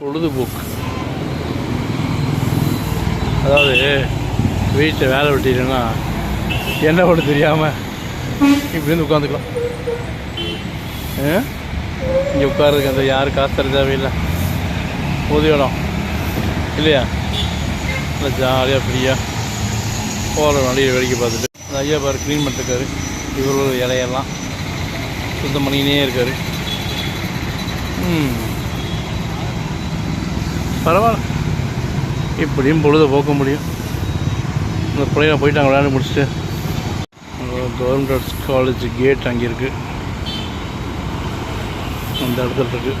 பொழுதுபோக்கு. அதாவது வீட்டில் வேலை விட்டீங்கன்னா என்ன பண்ண தெரியாமல் இப்படி உட்காந்துக்கலாம். இங்கே உட்கார்றதுக்கு அந்த யாரும் காசு தர தேவையில்லை. பொது இடம் இல்லையா? நல்லா ஜாலியாக ஃப்ரீயாக போகிற வண்டியை வேடிக்கை பார்த்துட்டு. அந்த ஐயா பாரு க்ளீன் பண்ணிட்டுருக்காரு. இவரோட இலையெல்லாம் சுத்தம் பண்ணிக்கினே இருக்காரு. ம். பரவாயில்ல. இப்படியும் பொழுத போக்க முடியும். இந்த பிள்ளைங்க அங்கே விளையாண்டு முடிச்சுட்டு. கவர்மெண்ட் ஆர்ட்ஸ் காலேஜ் கேட் அங்கே இருக்குது அந்த இடத்துல இருக்குது